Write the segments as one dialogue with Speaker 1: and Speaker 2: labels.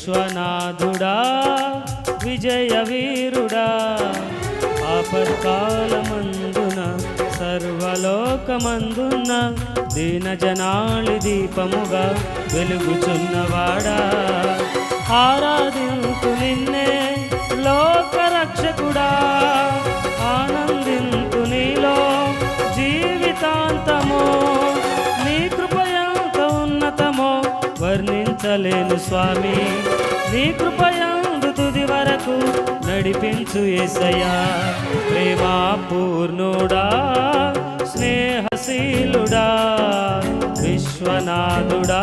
Speaker 1: విశ్వనాథుడా విజయవీరుడా ఆపత్కాలమందున సర్వలోకమందున దీన జనాళి దీపముగా వెలుగుచున్నవాడా. ఆరాధింపు నిన్నే లోకరక్షకుడా. మార్చలేను స్వామి. నీ కృపయందు తుది వరకు నడిపించు ఏసయ్యా. ప్రేమా పూర్ణుడా స్నేహశీలుడా విశ్వనాథుడా.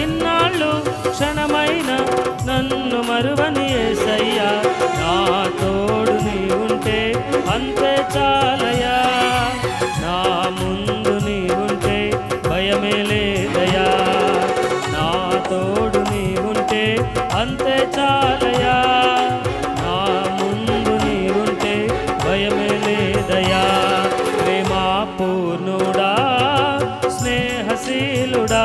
Speaker 1: ఇన్నాళ్ళు క్షణమైన నన్ను మరువని ఏసయ్యా. నా తోడు నీ ఉంటే అంతే చాలయా నా ముందు నీ ఉంటే భయమే లేదయా నా తోడు నీ ఉంటే అంతే చాలయా నా ముందు నీ ఉంటే భయమే లేదయా ప్రేమా పూర్ణుడా స్నేహశీలుడా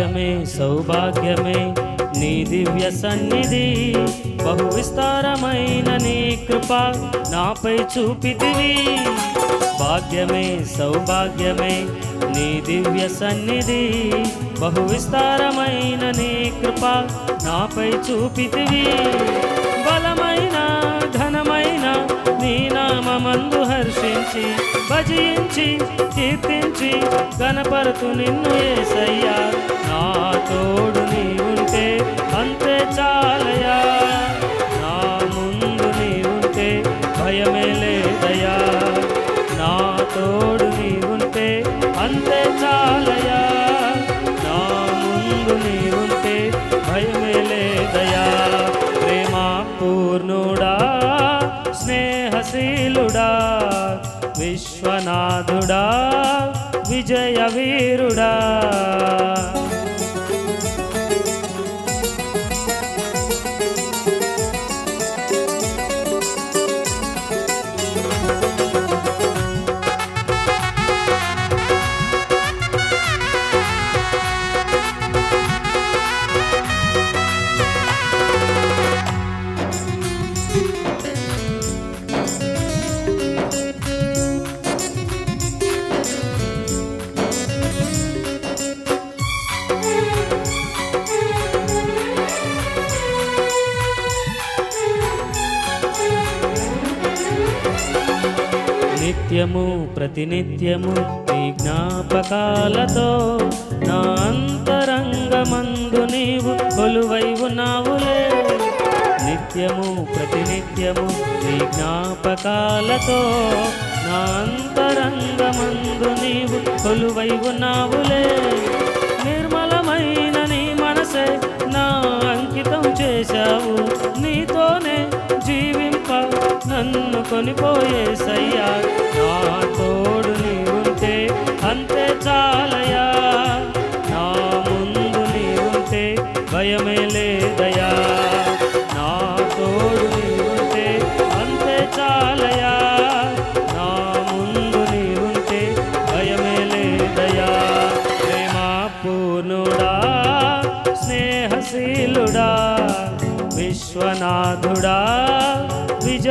Speaker 1: భాగ్యమే సౌభాగ్యమే. నీ దివ్య సన్నిధి బహు విస్తారమైన నీ కృప నాపై చూపితివి. భాగ్యమే సౌభాగ్యమే నీ దివ్య సన్నిధి బహు విస్తారమైన నీ కృప నాపై చూపితివి. బలమైన ఘనమైన నీనా నామందు హర్షించి భజించి కీర్తించి గణపరతు నిన్ను ఏసయ్యా. నా తోడు నీ ఉంటే అంతే చాలయా నా ముందు నీ ఉంటే భయమే లేదయా నా తోడు నీ ఉంటే అంతే చాలయా నా ముందు నీ ఉంటే భయమే లేదయా ప్రేమా పూర్ణుడా స్నేహశీలుడా విశ్వనాథుడా విజయ వీరుడా నిత్యము ప్రతినిత్యము నీ జ్ఞాపకాలతో నా అంతరంగమందు నీవు కొలువై ఉన్నావులే. నిత్యము ప్రతినిత్యము నీ జ్ఞాపకాలతో నా అంతరంగమందు నీవు కొలువై ఉన్నావులే. నిర్మలమైన నీ మనసే నా అంకితం చేశావు. నన్ను కొనిపోయేసయ్యా నా తోడు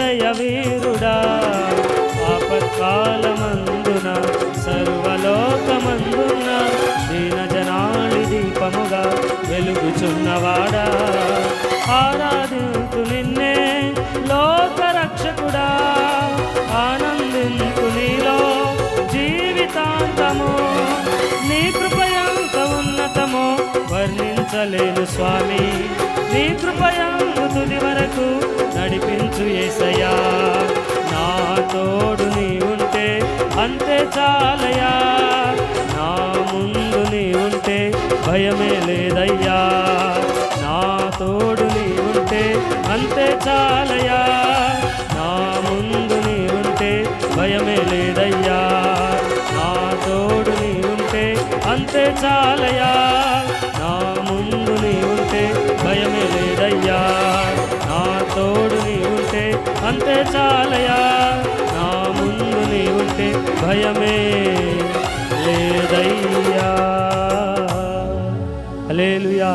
Speaker 1: విజయ వీరుడా ఆపత్కాలమందున సర్వలోకమందున దీన జనాళి దీపముగా వెలుగుచున్నవాడా. ఆరాధింతు నిన్నే లోకరక్షకుడా ఆనందింతు నీలో జీవితాంతము. నీ కృపయాంత ఉన్నతమో వర్ణించలేను స్వామి. నీ కృపయందు తుది వరకు నడిపించు ఏసయ్యా. నా తోడు నీ ఉంటే అంతే చాలయా నా ముందు నీ ఉంటే భయమే లేదయ్యా. నా తోడు నీ ఉంటే అంతే చాలయా నా ముందు నీ ఉంటే భయమే లేదయ్యా. నా తోడు నీ ఉంటే అంతే చాలయా అంతే చాలయా? నా ముందు నీ ఉంటే భయమే లేదయ్యా. అలేలుయా